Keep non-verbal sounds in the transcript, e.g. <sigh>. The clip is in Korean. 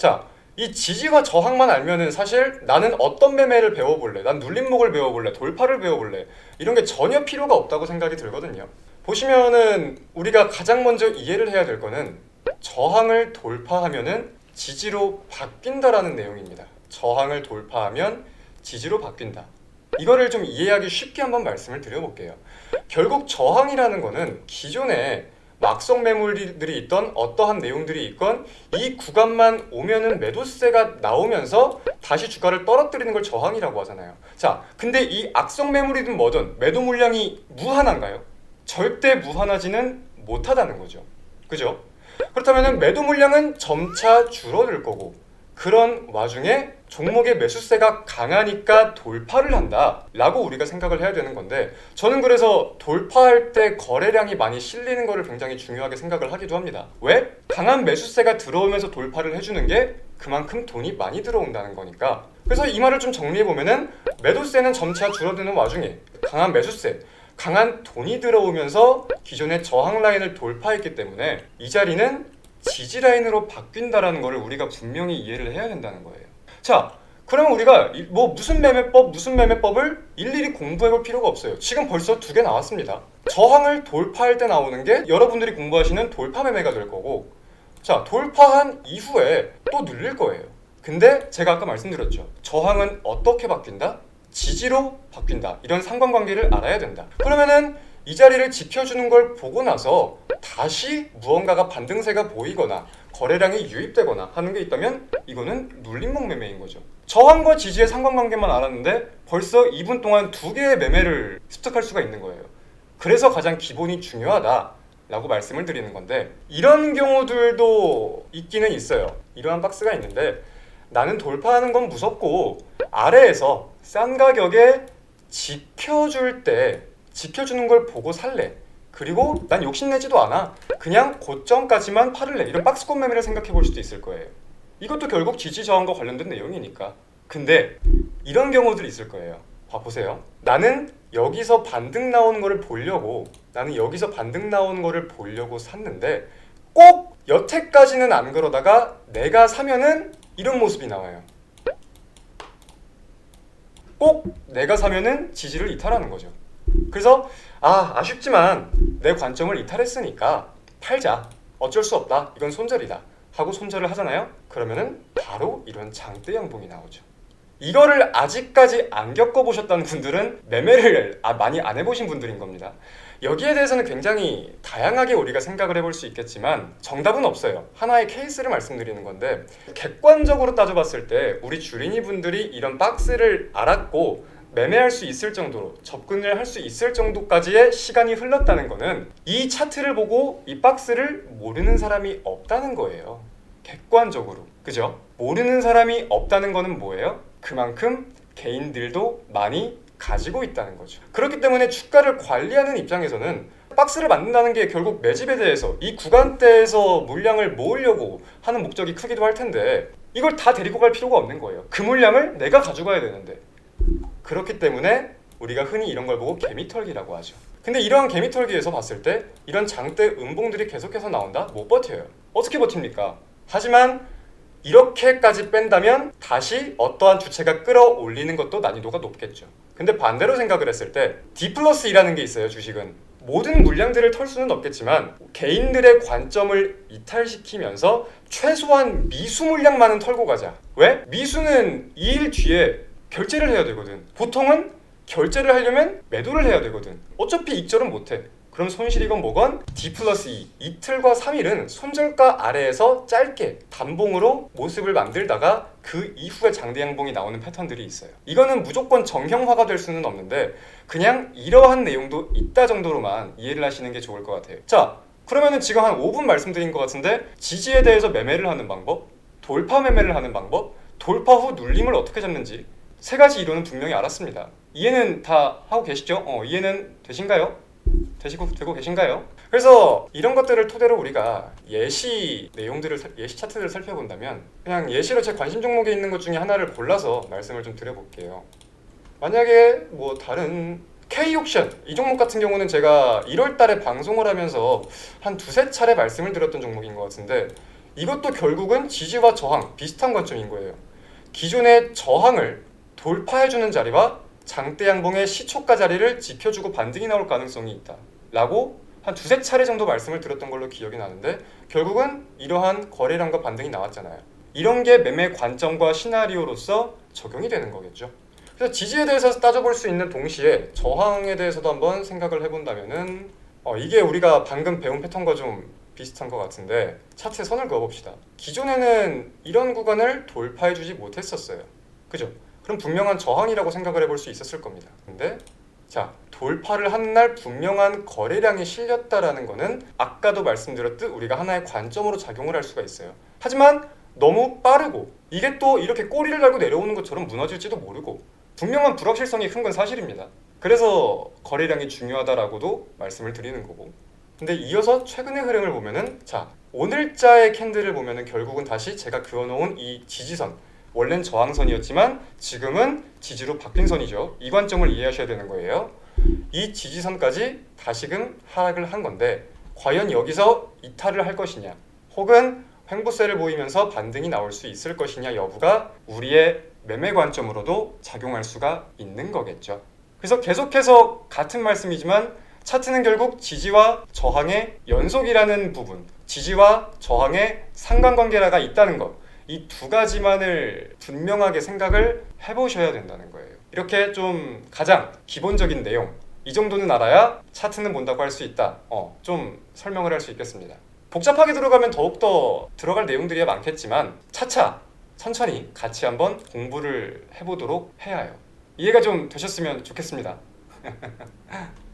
자, 이 지지와 저항만 알면은 사실 나는 어떤 매매를 배워볼래, 난 눌림목을 배워볼래, 돌파를 배워볼래 이런 게 전혀 필요가 없다고 생각이 들거든요. 보시면은 우리가 가장 먼저 이해를 해야 될 거는 저항을 돌파하면은 지지로 바뀐다라는 내용입니다. 저항을 돌파하면 지지로 바뀐다. 이거를 좀 이해하기 쉽게 한번 말씀을 드려볼게요. 결국 저항이라는 거는 기존에 막성 매물들이 있던 어떠한 내용들이 있건 이 구간만 오면은 매도세가 나오면서 다시 주가를 떨어뜨리는 걸 저항이라고 하잖아요. 자, 근데 이 악성 매물이든 뭐든 매도 물량이 무한한가요? 절대 무한하지는 못하다는 거죠. 그죠? 그렇다면 매도 물량은 점차 줄어들 거고 그런 와중에 종목의 매수세가 강하니까 돌파를 한다 라고 우리가 생각을 해야 되는 건데 저는 그래서 돌파할 때 거래량이 많이 실리는 거를 굉장히 중요하게 생각을 하기도 합니다. 왜? 강한 매수세가 들어오면서 돌파를 해주는 게 그만큼 돈이 많이 들어온다는 거니까 그래서 이 말을 좀 정리해 보면은 매도세는 점차 줄어드는 와중에 강한 매수세 강한 돈이 들어오면서 기존의 저항 라인을 돌파했기 때문에 이 자리는 지지 라인으로 바뀐다라는 것을 우리가 분명히 이해를 해야 된다는 거예요. 자, 그러면 우리가 이- 뭐 무슨 매매법, 무슨 매매법을 일일이 공부해 볼 필요가 없어요. 지금 벌써 두 개 나왔습니다. 저항을 돌파할 때 나오는 게 여러분들이 공부하시는 돌파 매매가 될 거고, 자, 돌파한 이후에 또 눌릴 거예요. 근데 제가 아까 말씀드렸죠. 저항은 어떻게 바뀐다? 지지로 바뀐다. 이런 상관관계를 알아야 된다. 그러면은 이 자리를 지켜주는 걸 보고 나서 다시 무언가가 반등세가 보이거나 거래량이 유입되거나 하는 게 있다면 이거는 눌림목 매매인 거죠. 저항과 지지의 상관관계만 알았는데 벌써 2분 동안 두 개의 매매를 습득할 수가 있는 거예요. 그래서 가장 기본이 중요하다 라고 말씀을 드리는 건데 이런 경우들도 있기는 있어요. 이러한 박스가 있는데 나는 돌파하는 건 무섭고 아래에서 싼 가격에 지켜줄 때 지켜주는 걸 보고 살래. 그리고 난 욕심내지도 않아. 그냥 고점까지만 팔을래. 이런 박스권 매매를 생각해 볼 수도 있을 거예요. 이것도 결국 지지 저항과 관련된 내용이니까. 근데 이런 경우들이 있을 거예요. 봐 보세요. 나는 여기서 반등 나오는 거를 보려고 나는 여기서 반등 나오는 거를 보려고 샀는데 꼭 여태까지는 안 그러다가 내가 사면은 이런 모습이 나와요. 꼭 내가 사면은 지지를 이탈하는 거죠. 그래서 아 아쉽지만 내 관점을 이탈했으니까 팔자. 어쩔 수 없다. 이건 손절이다. 하고 손절을 하잖아요? 그러면은 바로 이런 장대 양봉이 나오죠. 이거를 아직까지 안 겪어보셨다는 분들은 매매를 아, 많이 안 해보신 분들인 겁니다. 여기에 대해서는 굉장히 다양하게 우리가 생각을 해볼 수 있겠지만 정답은 없어요. 하나의 케이스를 말씀드리는 건데 객관적으로 따져봤을 때 우리 주린이 분들이 이런 박스를 알았고 매매할 수 있을 정도로 접근을 할 수 있을 정도까지의 시간이 흘렀다는 거는 이 차트를 보고 이 박스를 모르는 사람이 없다는 거예요. 객관적으로. 그죠? 모르는 사람이 없다는 거는 뭐예요? 그만큼 개인들도 많이 가지고 있다는 거죠. 그렇기 때문에 주가를 관리하는 입장에서는 박스를 만든다는 게 결국 매집에 대해서 이 구간대에서 물량을 모으려고 하는 목적이 크기도 할 텐데 이걸 다 데리고 갈 필요가 없는 거예요. 그 물량을 내가 가져가야 되는데 그렇기 때문에 우리가 흔히 이런 걸 보고 개미털기라고 하죠. 근데 이러한 개미털기에서 봤을 때 이런 장대 음봉들이 계속해서 나온다? 못 버텨요. 어떻게 버팁니까? 하지만 이렇게까지 뺀다면 다시 어떠한 주체가 끌어올리는 것도 난이도가 높겠죠. 근데 반대로 생각을 했을 때 D 플러스 2라는 게 있어요, 주식은. 모든 물량들을 털 수는 없겠지만 개인들의 관점을 이탈시키면서 최소한 미수 물량만은 털고 가자. 왜? 미수는 2일 뒤에 결제를 해야 되거든. 보통은 결제를 하려면 매도를 해야 되거든. 어차피 익절은 못해. 그럼 손실이건 뭐건 D 플러스 2 이틀과 3일은 손절가 아래에서 짧게 단봉으로 모습을 만들다가 그 이후에 장대 양봉이 나오는 패턴들이 있어요. 이거는 무조건 정형화가 될 수는 없는데 그냥 이러한 내용도 있다 정도로만 이해를 하시는 게 좋을 것 같아요. 자, 그러면은 지금 한 5분 말씀드린 것 같은데 지지에 대해서 매매를 하는 방법, 돌파 매매를 하는 방법, 돌파 후 눌림을 어떻게 잡는지 세 가지 이론은 분명히 알았습니다. 이해는 다 하고 계시죠? 어, 이해는 되신가요? 되시고 되고 계신가요? 그래서 이런 것들을 토대로 우리가 예시 내용들을 살- 예시 차트들을 살펴본다면 그냥 예시로 제 관심 종목에 있는 것 중에 하나를 골라서 말씀을 좀 드려볼게요. 만약에 뭐 다른 K 옥션 이 종목 같은 경우는 제가 1월 달에 방송을 하면서 한 두세 차례 말씀을 드렸던 종목인 것 같은데 이것도 결국은 지지와 저항 비슷한 관점인 거예요. 기존의 저항을 돌파해주는 자리와 장대 양봉의 시초가 자리를 지켜주고 반등이 나올 가능성이 있다. 라고 한 두세 차례 정도 말씀을 드렸던 걸로 기억이 나는데 결국은 이러한 거래량과 반등이 나왔잖아요. 이런 게 매매 관점과 시나리오로서 적용이 되는 거겠죠. 그래서 지지에 대해서 따져볼 수 있는 동시에 저항에 대해서도 한번 생각을 해본다면은 어, 이게 우리가 방금 배운 패턴과 좀 비슷한 것 같은데 차트에 선을 그어봅시다. 기존에는 이런 구간을 돌파해주지 못했었어요. 그죠? 그럼 분명한 저항이라고 생각을 해볼 수 있었을 겁니다. 근데 자 돌파를 한 날 분명한 거래량이 실렸다라는 거는 아까도 말씀드렸듯 우리가 하나의 관점으로 작용을 할 수가 있어요. 하지만 너무 빠르고 이게 또 이렇게 꼬리를 달고 내려오는 것처럼 무너질지도 모르고 분명한 불확실성이 큰 건 사실입니다. 그래서 거래량이 중요하다라고도 말씀을 드리는 거고. 근데 이어서 최근의 흐름을 보면은 자 오늘자의 캔들을 보면은 결국은 다시 제가 그어놓은 이 지지선 원래는 저항선이었지만 지금은 지지로 바뀐 선이죠. 이 관점을 이해하셔야 되는 거예요. 이 지지선까지 다시금 하락을 한 건데 과연 여기서 이탈을 할 것이냐 혹은 횡보세를 보이면서 반등이 나올 수 있을 것이냐 여부가 우리의 매매 관점으로도 작용할 수가 있는 거겠죠. 그래서 계속해서 같은 말씀이지만 차트는 결국 지지와 저항의 연속이라는 부분, 지지와 저항의 상관관계가 있다는 것, 이 두 가지만을 분명하게 생각을 해보셔야 된다는 거예요. 이렇게 좀 가장 기본적인 내용, 이 정도는 알아야 차트는 본다고 할 수 있다. 어, 좀 설명을 할 수 있겠습니다. 복잡하게 들어가면 더욱더 들어갈 내용들이 많겠지만 차차 천천히 같이 한번 공부를 해보도록 해야 해요. 이해가 좀 되셨으면 좋겠습니다. <laughs>